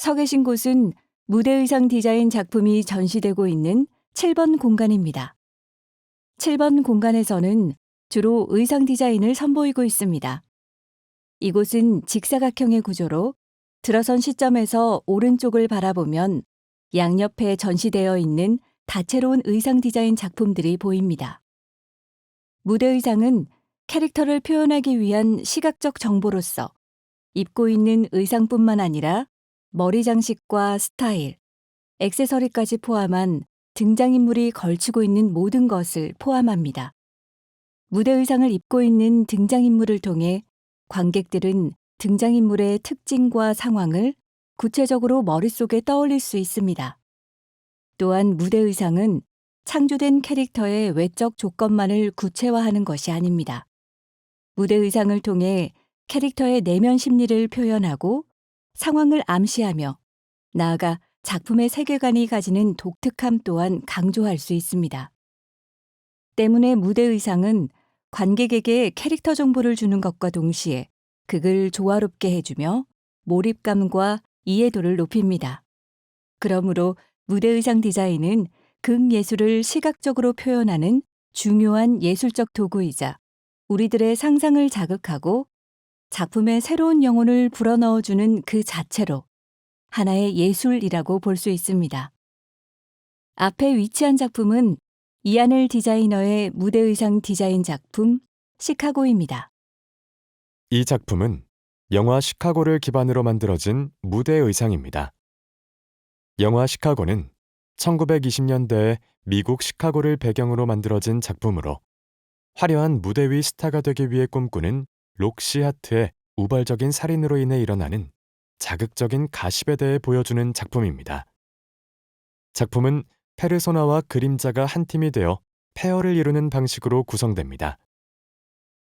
서 계신 곳은 무대 의상 디자인 작품이 전시되고 있는 7번 공간입니다. 7번 공간에서는 주로 의상 디자인을 선보이고 있습니다. 이곳은 직사각형의 구조로 들어선 시점에서 오른쪽을 바라보면 양옆에 전시되어 있는 다채로운 의상 디자인 작품들이 보입니다. 무대 의상은 캐릭터를 표현하기 위한 시각적 정보로서 입고 있는 의상뿐만 아니라 머리 장식과 스타일, 액세서리까지 포함한 등장인물이 걸치고 있는 모든 것을 포함합니다. 무대 의상을 입고 있는 등장인물을 통해 관객들은 등장인물의 특징과 상황을 구체적으로 머릿속에 떠올릴 수 있습니다. 또한 무대 의상은 창조된 캐릭터의 외적 조건만을 구체화하는 것이 아닙니다. 무대 의상을 통해 캐릭터의 내면 심리를 표현하고 상황을 암시하며 나아가 작품의 세계관이 가지는 독특함 또한 강조할 수 있습니다. 때문에 무대 의상은 관객에게 캐릭터 정보를 주는 것과 동시에 극을 조화롭게 해주며 몰입감과 이해도를 높입니다. 그러므로 무대 의상 디자인은 극 예술을 시각적으로 표현하는 중요한 예술적 도구이자 우리들의 상상을 자극하고 작품에 새로운 영혼을 불어넣어주는 그 자체로 하나의 예술이라고 볼 수 있습니다. 앞에 위치한 작품은 이하늘 디자이너의 무대 의상 디자인 작품 시카고입니다. 이 작품은 영화 시카고를 기반으로 만들어진 무대 의상입니다. 영화 시카고는 1920년대에 미국 시카고를 배경으로 만들어진 작품으로 화려한 무대 위 스타가 되기 위해 꿈꾸는 록시 하트의 우발적인 살인으로 인해 일어나는 자극적인 가십에 대해 보여주는 작품입니다. 작품은 페르소나와 그림자가 한 팀이 되어 페어를 이루는 방식으로 구성됩니다.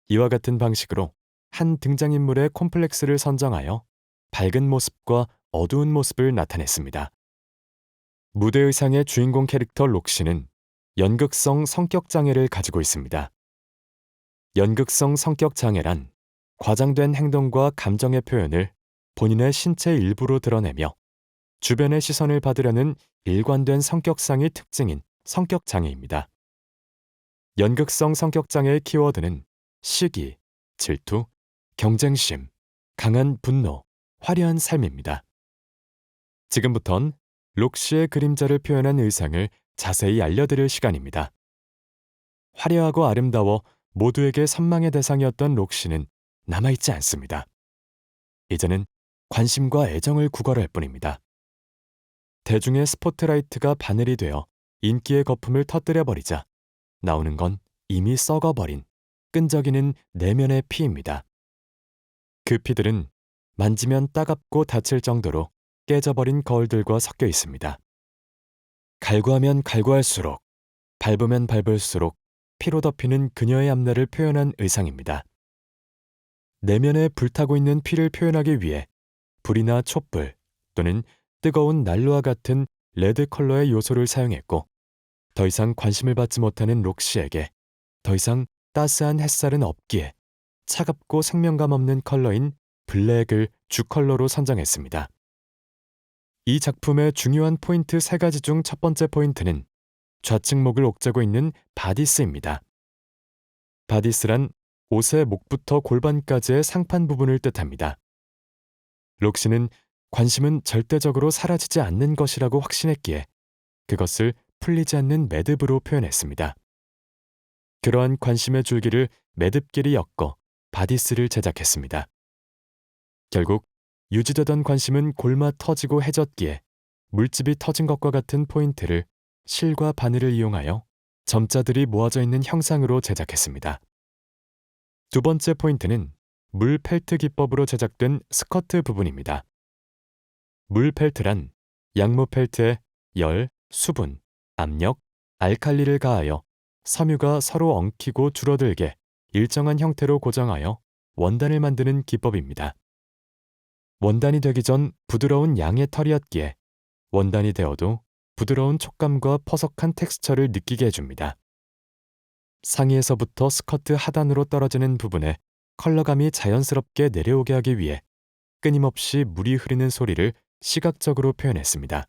이와 같은 방식으로 한 등장인물의 콤플렉스를 선정하여 밝은 모습과 어두운 모습을 나타냈습니다. 무대 의상의 주인공 캐릭터 록시는 연극성 성격 장애를 가지고 있습니다. 연극성 성격 장애란 과장된 행동과 감정의 표현을 본인의 신체 일부로 드러내며 주변의 시선을 받으려는 일관된 성격상의 특징인 성격 장애입니다. 연극성 성격 장애의 키워드는 시기, 질투, 경쟁심, 강한 분노, 화려한 삶입니다. 지금부턴 록시의 그림자를 표현한 의상을 자세히 알려드릴 시간입니다. 화려하고 아름다워 모두에게 선망의 대상이었던 록시는 남아있지 않습니다. 이제는 관심과 애정을 구걸할 뿐입니다. 대중의 스포트라이트가 바늘이 되어 인기의 거품을 터뜨려 버리자 나오는 건 이미 썩어버린 끈적이는 내면의 피입니다. 그 피들은 만지면 따갑고 다칠 정도로 깨져버린 거울들과 섞여 있습니다. 갈구하면 갈구할수록 밟으면 밟을수록 피로 덮이는 그녀의 앞날을 표현한 의상입니다. 내면에 불타고 있는 피를 표현하기 위해 불이나 촛불 또는 뜨거운 난로와 같은 레드 컬러의 요소를 사용했고 더 이상 관심을 받지 못하는 록시에게 더 이상 따스한 햇살은 없기에 차갑고 생명감 없는 컬러인 블랙을 주 컬러로 선정했습니다. 이 작품의 중요한 포인트 세 가지 중 첫 번째 포인트는 좌측 목을 옥죄고 있는 바디스입니다. 바디스란 옷의 목부터 골반까지의 상판 부분을 뜻합니다. 록시는 관심은 절대적으로 사라지지 않는 것이라고 확신했기에 그것을 풀리지 않는 매듭으로 표현했습니다. 그러한 관심의 줄기를 매듭끼리 엮어 바디스를 제작했습니다. 결국 유지되던 관심은 골마 터지고 해졌기에 물집이 터진 것과 같은 포인트를 실과 바늘을 이용하여 점자들이 모아져 있는 형상으로 제작했습니다. 두 번째 포인트는 물 펠트 기법으로 제작된 스커트 부분입니다. 물 펠트란 양모 펠트에 열, 수분, 압력, 알칼리를 가하여 섬유가 서로 엉키고 줄어들게 일정한 형태로 고정하여 원단을 만드는 기법입니다. 원단이 되기 전 부드러운 양의 털이었기에 원단이 되어도 부드러운 촉감과 퍼석한 텍스처를 느끼게 해줍니다. 상의에서부터 스커트 하단으로 떨어지는 부분에 컬러감이 자연스럽게 내려오게 하기 위해 끊임없이 물이 흐르는 소리를 시각적으로 표현했습니다.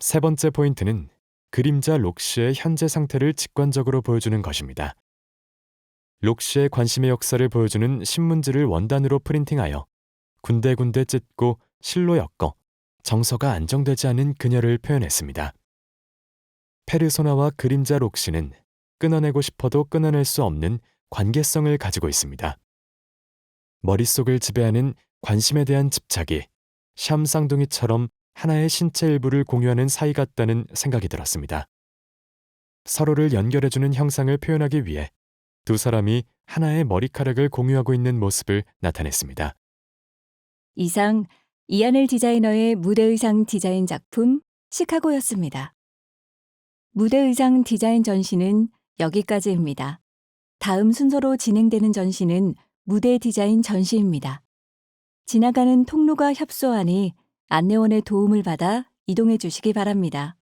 세 번째 포인트는 그림자 록시의 현재 상태를 직관적으로 보여주는 것입니다. 록시의 관심의 역사를 보여주는 신문지를 원단으로 프린팅하여 군데군데 찢고 실로 엮어 정서가 안정되지 않은 그녀를 표현했습니다. 페르소나와 그림자 록시는 끊어내고 싶어도 끊어낼 수 없는 관계성을 가지고 있습니다. 머릿속을 지배하는 관심에 대한 집착이 샴 쌍둥이처럼 하나의 신체 일부를 공유하는 사이 같다는 생각이 들었습니다. 서로를 연결해주는 형상을 표현하기 위해 두 사람이 하나의 머리카락을 공유하고 있는 모습을 나타냈습니다. 이상 이하넬 디자이너의 무대 의상 디자인 작품 시카고였습니다. 무대 의상 디자인 전시는 여기까지입니다. 다음 순서로 진행되는 전시는 무대 디자인 전시입니다. 지나가는 통로가 협소하니 안내원의 도움을 받아 이동해 주시기 바랍니다.